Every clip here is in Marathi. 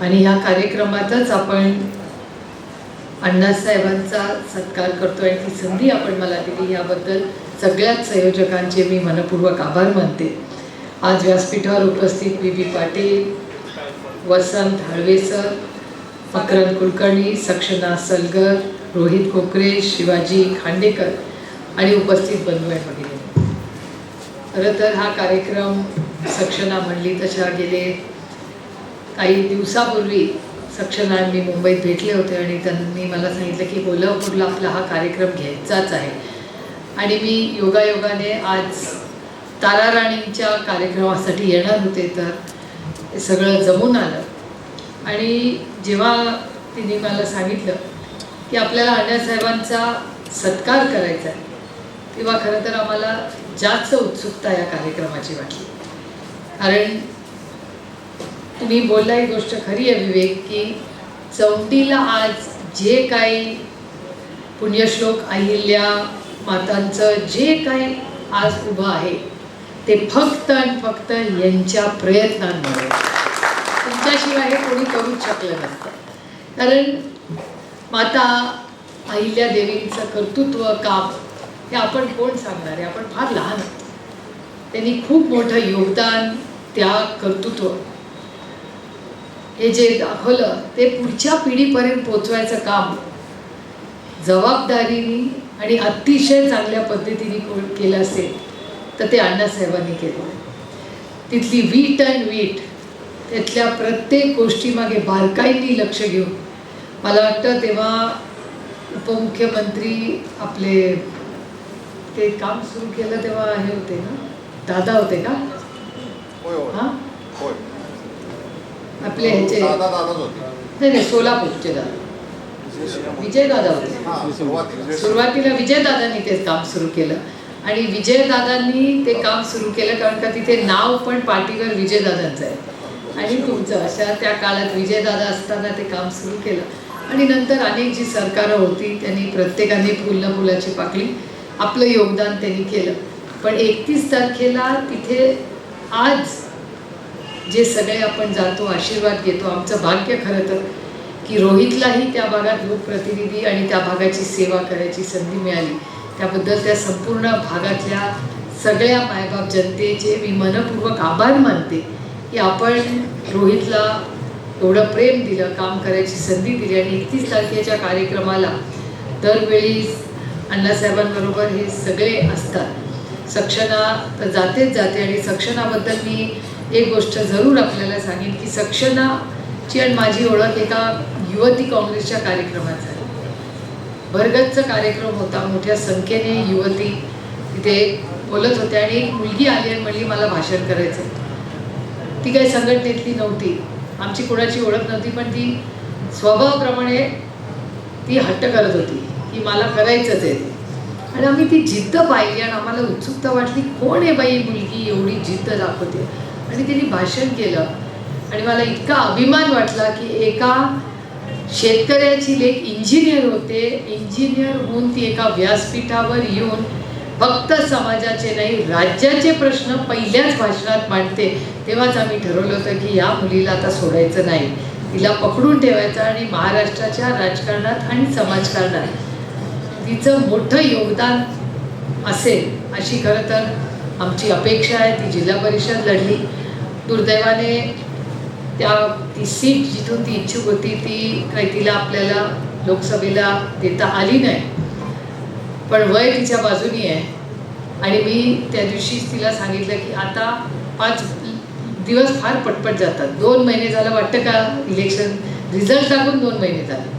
आणि ह्या कार्यक्रमातच आपण अण्णासाहेबांचा सत्कार करतो आणि ती संधी आपण मला दिली याबद्दल सगळ्याच संयोजकांचे मी मनपूर्वक आभार मानते. आज व्यासपीठावर उपस्थित B B Patil Vasant Halve sir Makarand Kulkarni Sakshana Salgar Rohit Kokare Shivaji Khandekar आणि उपस्थित बंधू आणि भगिनी. खरं तर हा कार्यक्रम सक्षना म्हणली तशा गेले. काही दिवसापूर्वी सक्षमला मी मुंबईत भेटले होते आणि त्यांनी मला सांगितलं की कोल्हापूरला आपला हा कार्यक्रम घ्यायचाच आहे. आणि मी योगायोगाने आज ताराराणींच्या कार्यक्रमासाठी येणार होते तर सगळं जमून आलं. आणि जेव्हा तिने मला सांगितलं की आपल्याला अण्णासाहेबांचा सत्कार करायचा आहे तेव्हा खरं तर आम्हाला जास्त उत्सुकता या कार्यक्रमाची वाटली. कारण तुम्ही बोलला ही गोष्ट खरी आहे विवेक की चौथीला आज जे काही पुण्यश्लोक अहिल्या मातांचं जे काही आज उभं आहे ते फक्त आणि फक्त यांच्या प्रयत्नांमुळे. तुमच्याशिवाय हे कोणी करूच शकलं नसतं. कारण माता अहिल्या देवींचं कर्तृत्व काम हे आपण कोण सांगणार आहे? आपण फार लहान आहोत. त्यांनी खूप मोठं योगदान त्या कर्तृत्व हे जे दाखवलं ते पुढच्या पिढीपर्यंत पोचवायचं काम. जबाबदारीने आणि अतिशय चांगल्या पद्धतीने केलं असेल तर ते अण्णासाहेबांनी केलं. तिथली वीट अँड वीट त्यातल्या प्रत्येक गोष्टीमागे बारकाईने लक्ष घेऊन मला वाटतं तेव्हा उपमुख्यमंत्री आपले ते काम सुरू केलं तेव्हा हे होते ना? दादा होते का? हां? आपले ह्याचे दादा दादाच होते. नाही नाही सोलापूरचे दादा. विजय दादा होते. हा सुरुवातीला. विजयदादांनी ते काम सुरू केलं. आणि विजयदादांनी ते काम सुरू केलं कारण का तिथे नाव पण पाठीवर विजयदादांचं आहे. आणि तुमचं अशा त्या काळात विजयदादा असताना ते काम सुरू केलं. आणि नंतर अनेक जी सरकारं होती त्यांनी प्रत्येकाने फुल फुलाची पाकळी आपलं योगदान त्यांनी केलं. पण एकतीस तारखेला तिथे आज जे सगळे आपण जातो आशीर्वाद घेतो आमचं भाग्य खरं तर की रोहितलाही त्या भागात लोकप्रतिनिधी आणि त्या भागाची सेवा करायची संधी मिळाली. त्याबद्दल त्या संपूर्ण भागातल्या सगळ्या मायबाप जनतेचे मी मनपूर्वक आभार मानते की आपण रोहितला एवढं प्रेम दिलं काम करायची संधी दिली आणि एकतीस तारखेच्या कार्यक्रमाला दरवेळी अण्णासाहेबांबरोबर हे सगळे असतात. सक्षना तर जातेच जाते आणि सक्षनाबद्दल मी एक गोष्ट जरूर आपल्याला सांगेन की सक्षनाची आणि माझी ओळख एका युवती काँग्रेसच्या कार्यक्रमात झाली. भरगतचा कार्यक्रम होता मोठ्या संख्येने युवती तिथे बोलत होत्या आणि एक मुलगी आली आणि म्हणली मला भाषण करायचं ती काही संघटनेतली नव्हती. आमची कोणाची ओळख नव्हती पण ती स्वभावाप्रमाणे ती हट्ट करत होती की मला करायचंच आहे. आणि आम्ही ती जिद्द पाहिली आणि आम्हाला उत्सुकता वाटली कोण आहे बाई मुलगी? एवढी जिद्द दाखवते. आणि तिने भाषण केलं. आणि मला इतका अभिमान वाटला की एका शेतकऱ्याची लेख इंजिनियर होते. इंजिनियर होऊन ती एका व्यासपीठावर येऊन फक्त समाजाचे नाही राज्याचे प्रश्न पहिल्याच भाषणात मांडते. तेव्हाच आम्ही ठरवलं होतं की या मुलीला आता सोडायचं नाही. तिला पकडून ठेवायचं आणि महाराष्ट्राच्या राजकारणात आणि समाजकारणात तिचं मोठं योगदान असेल अशी खरं तर आमची अपेक्षा आहे ती जिल्हा परिषद लढली. दुर्दैवाने त्या ती सीट जिथून ती इच्छुक होती ती काही तिला आपल्याला लोकसभेला देता आली नाही. पण वय तिच्या बाजूनी आहे. आणि मी त्या दिवशीच तिला सांगितलं की आता पाच दिवस फार पटपट जातात. दोन महिने झालं वाटतं का इलेक्शन रिझल्ट लागून दोन महिने झाले.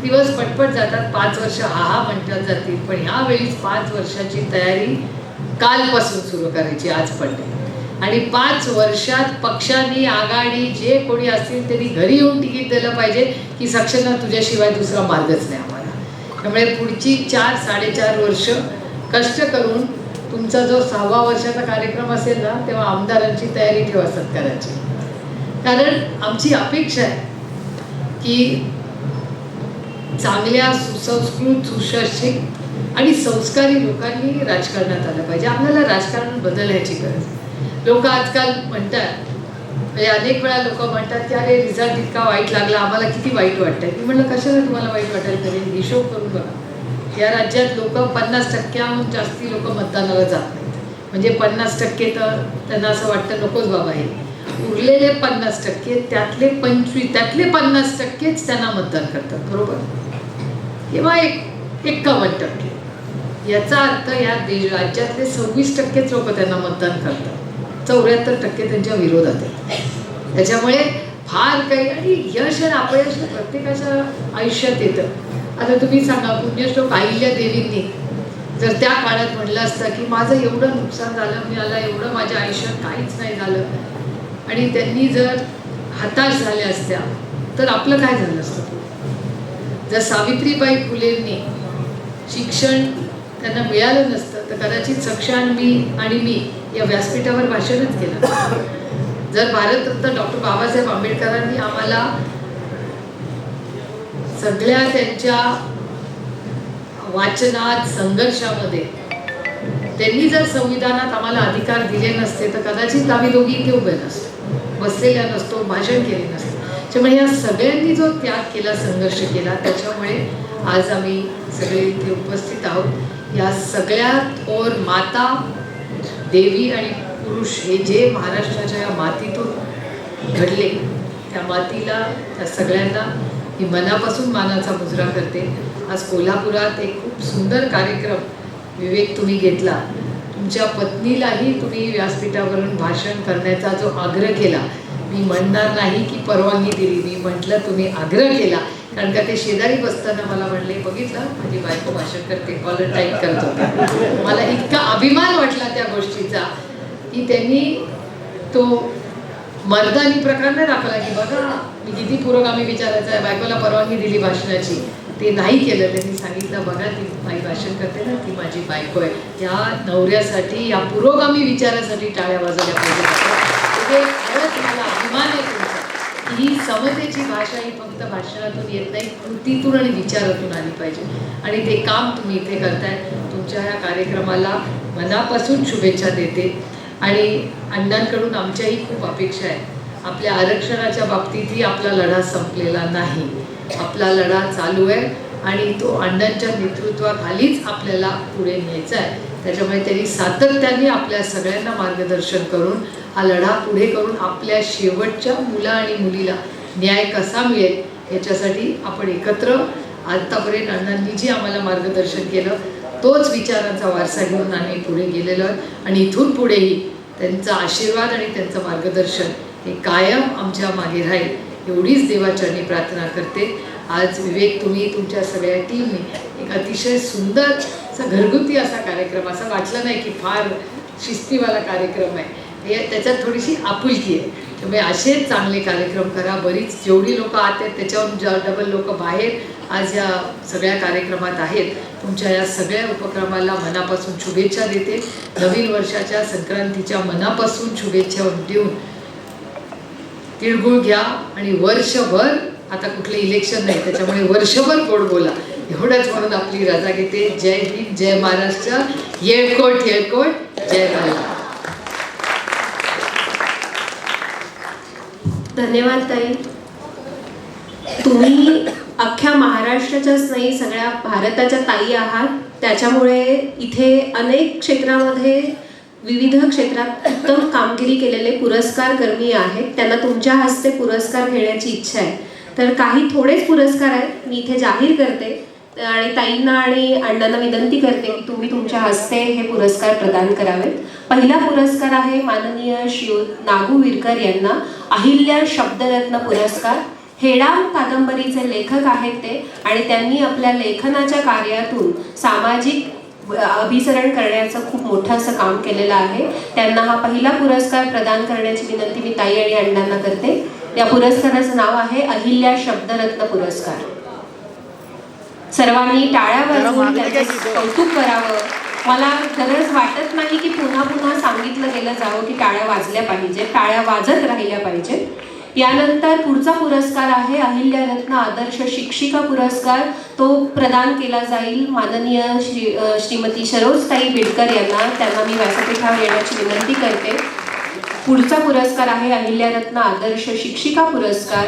दिवस पटपट जातात पाच वर्ष हा हा म्हणतात जातील. पण ह्यावेळीच पाच वर्षाची तयारी कालपासून सुरू करायची आज पण नाही आणि पाच वर्षात पक्षांनी आघाडी जे कोणी असतील त्यांनी घरी येऊन तिकीट दिलं पाहिजे की सक्षम तुझ्याशिवाय दुसरा मार्गच नाही आम्हाला. त्यामुळे पुढची चार साडेचार वर्ष कष्ट करून तुमचा जो सहावा वर्षाचा कार्यक्रम असेल ना तेव्हा आमदारांची तयारी ठेवा सत्काराची कारण आमची अपेक्षा आहे की चांगल्या सुसंस्कृत सुशिक्षित आणि संस्कारी लोकांनी राजकारणात आलं पाहिजे. आपल्याला राजकारण बदलण्याची गरज लोक आजकाल म्हणतात म्हणजे अनेक वेळा लोक म्हणतात की अरे रिझल्ट इतका वाईट लागला आम्हाला किती वाईट वाटतंय. मी म्हटलं कशाला तुम्हाला वाईट वाटायला पाहिजे हिशोब करून बघा. या राज्यात लोक पन्नास टक्क्याहून जास्ती लोक मतदानाला जात नाहीत. म्हणजे पन्नास टक्के तर त्यांना असं वाटतं नकोच बाबा हे. उरलेले पन्नास टक्के त्यातले पंचवीस त्यातले पन्नास टक्केच त्यांना मतदान करतात. बरोबर? किंवा एक एक्कावन्न टक्के. याचा अर्थ या देश राज्यातले सव्वीस टक्केच लोक त्यांना मतदान करतात. चौऱ्याहत्तर टक्के त्यांच्या विरोधात आहेत. त्याच्यामुळे फार काही आणि यश आणि अपयश प्रत्येकाच्या आयुष्यात येतं. आता तुम्ही सांगा पुण्यश्लोक अहिल्या देवींनी जर त्या काळात म्हणलं असतं की माझं एवढं नुकसान झालं मला एवढं माझ्या आयुष्यात काहीच नाही झालं आणि त्यांनी जर हताश झाल्या असत्या तर आपलं काय झालं असतं? जर सावित्रीबाई फुलेंनी शिक्षण त्यांना मिळालं नसतं तर कदाचित सक्षान मी आणि मी या व्यासपीठावर भाषणच केलं. जर भारतरत्न डॉक्टर बाबासाहेब आंबेडकरांनी आम्हाला सगळ्या त्यांच्या वाचनात संघर्षामध्ये त्यांनी जर संविधानात आम्हाला अधिकार दिले नसते तर कदाचित आम्ही दोघी इथे उभे नसतो बसलेल्या नसतो भाषण केले नसते. त्यामुळे या सगळ्यांनी जो त्याग केला संघर्ष केला त्याच्यामुळे आज आम्ही सगळे इथे उपस्थित आहोत. या सगळ्यात ओर माता देवी आणि पुरुष हे जे महाराष्ट्राच्या या मातीतून घडले त्या मातीला त्या सगळ्यांना मी मनापासून मानाचा मुजरा करते. आज कोल्हापुरात एक खूप सुंदर कार्यक्रम विवेक तुम्ही घेतला. तुमच्या पत्नीलाही तुम्ही व्यासपीठावरून भाषण करण्याचा जो आग्रह केला मी म्हणणार नाही की परवानगी दिली मी म्हटलं तुम्ही आग्रह केला. कारण का ते शेजारी बसताना मला म्हणले बघितलं? माझी बायको भाषण करते कॉलर टाईप करत. होते मला इतका अभिमान वाटला त्या गोष्टीचा की त्यांनी तो मर्दानी प्रकार नाही दाखवला की बघा मी किती पुरोगामी विचारायचा आहे. बायकोला परवानगी दिली भाषणाची. ते नाही केलं. त्यांनी सांगितलं बघा ती माई भाषण करते ना ती माझी बायको आहे. या नवऱ्यासाठी या पुरोगामी विचारासाठी टाळ्या वाजवल्या पाहिजे म्हणजे खरंच मला अभिमान आहे. ही समतेची भाषा ही फक्त भाषणातून येत नाही कृतीतून आणि विचारातून आली पाहिजे. आणि ते काम तुम्ही इथे करताय. तुमच्या ह्या कार्यक्रमाला मनापासून शुभेच्छा देते. आणि अण्णांकडून आमच्याही खूप अपेक्षा आहे. आपल्या आरक्षणाच्या बाबतीतही आपला लढा संपलेला नाही. आपला लढा चालू आहे आणि तो अण्णांच्या नेतृत्वाखालीच आपल्याला पुढे न्यायचा आहे. त्याच्यामुळे त्यांनी सातत्याने आपल्या सगळ्यांना मार्गदर्शन करून हा लढा पुढे करून आपल्या शेवटच्या मुला आणि मुलीला न्याय कसा मिळेल याच्यासाठी आपण एकत्र आत्तापर्यंत अण्णांनी जी आम्हाला मार्गदर्शन केलं तोच विचारांचा वारसा घेऊन आम्ही पुढे गेलेलो आहोत. आणि इथून पुढेही त्यांचा आशीर्वाद आणि त्यांचं मार्गदर्शन हे कायम आमच्या मागे राहील एवढीच देवाचरणी प्रार्थना करते. आज विवेक तुम्ही तुमच्या सगळ्या टीमने एक अतिशय सुंदर असा घरगुती असा कार्यक्रम असं वाटलं नाही की फार शिस्तीवाला कार्यक्रम आहे. हे त्याच्यात थोडीशी आपुलकी आहे. त्यामुळे असेच चांगले कार्यक्रम करा बरीच जेवढी लोक आत आहेत त्याच्यावरून ज डबल लोक बाहेर आज या सगळ्या कार्यक्रमात आहेत तुमच्या या सगळ्या उपक्रमाला मनापासून शुभेच्छा देते. नवीन वर्षाच्या संक्रांतीच्या मनापासून शुभेच्छा देऊन तिळगुळ घ्या आणि वर्षभर आता कुठले इलेक्शन नाही त्याच्यामुळे वर्षभर गोड बोला. एवढंच म्हणून आपली रजा घेते. जय हिंद जय महाराष्ट्र. येळकोट येळकोट. जय महाराष्ट्र धन्यवाद ताई. तुम्ही अख्ख्या महाराष्ट्राच्याच नाही सगळ्या भारताच्या ताई आहात. त्याच्यामुळे इथे अनेक क्षेत्रामध्ये विविध क्षेत्रात उत्तम कामगिरी केलेले पुरस्कार कर्मी आहेत. त्यांना तुमच्या हस्ते पुरस्कार घेण्याची इच्छा आहे. तर काही थोडेच पुरस्कार आहेत मी इथे जाहीर करते. आणि ताईंना आणि अण्णांना विनंती करते की तुम्ही तुमच्या हस्ते हे पुरस्कार प्रदान करावेत. पहिला पुरस्कार आहे माननीय शिव नागू विरकर यांना. अहिल्या शब्दरत्न पुरस्कार. हेडाम कादंबरीचे लेखक आहेत ते आणि त्यांनी आपल्या लेखनाच्या कार्यातून सामाजिक अभिसरण करण्याचं खूप मोठं असं काम केलेलं आहे. त्यांना हा पहिला पुरस्कार प्रदान करण्याची विनंती मी ताई आणि अण्णांना करते. या पुरस्काराचं नाव आहे अहिल्या शब्दरत्न पुरस्कार. सर्वांनी टाळ्या वाजवून त्याचं कौतुक करावं. मला गरज वाटत नाही की पुन्हा पुन्हा सांगितलं गेलं जावं की टाळ्या वाजल्या पाहिजे टाळ्या वाजत राहिल्या पाहिजेत. यानंतर पुढचा पुरस्कार आहे अहिल्यारत्न आदर्श शिक्षिका पुरस्कार. तो प्रदान केला जाईल. माननीय श्री श्रीमती सरोजताई बिडकर यांना. त्यांना मी व्यासपीठावर येण्याची विनंती करते. पुढचा पुरस्कार आहे अहिल्यारत्न आदर्श शिक्षिका पुरस्कार.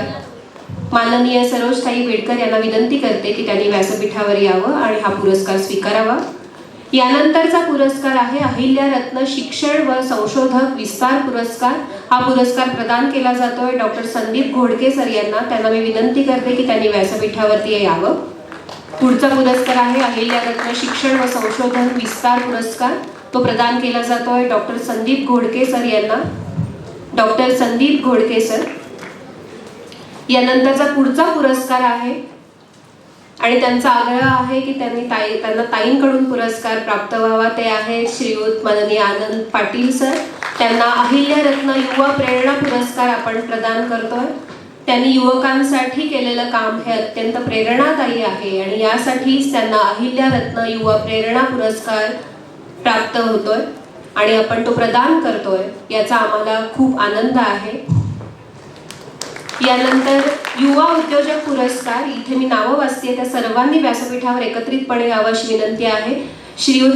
माननीय सरोजताई बेडकर यांना विनंती करते की त्यांनी व्यासपीठावर यावं आणि हा पुरस्कार स्वीकारावा. यानंतरचा पुरस्कार आहे अहिल्यारत्न शिक्षण व संशोधक विस्तार पुरस्कार. हा पुरस्कार प्रदान केला जातोय. डॉक्टर संदीप घोडके सर यांना. त्यांना मी विनंती करते की त्यांनी व्यासपीठावरती यावं. पुढचा पुरस्कार आहे अहिल्यारत्न शिक्षण व संशोधन विस्तार पुरस्कार. तो प्रदान केला जातोय डॉक्टर संदीप घोडके सर यांना. Doctor Sandeep Ghodke sir. यानंतरचा पुढचा पुरस्कार आहे. आणि त्यांचा आग्रह आहे की त्यांनी ताई त्यांना ताईंकडून पुरस्कार प्राप्त व्हावा. ते आहे श्रीयुत माननीय आनंद पाटील सर. त्यांना अहिल्यारत्न युवा प्रेरणा पुरस्कार आपण प्रदान करतोय. त्यांनी युवकांसाठी केलेलं काम हे अत्यंत प्रेरणादायी आहे आणि यासाठीच त्यांना अहिल्यारत्न युवा प्रेरणा पुरस्कार प्राप्त होतोय. आणि आपण तो प्रदान करतोय. याचा आम्हाला खूप आनंद आहे. यानंतर युवा उद्योजक पुरस्कार इथे मी नावं वाचते त्या सर्वांनी व्यासपीठावर एकत्रितपणे यावं अशी विनंती आहे. श्री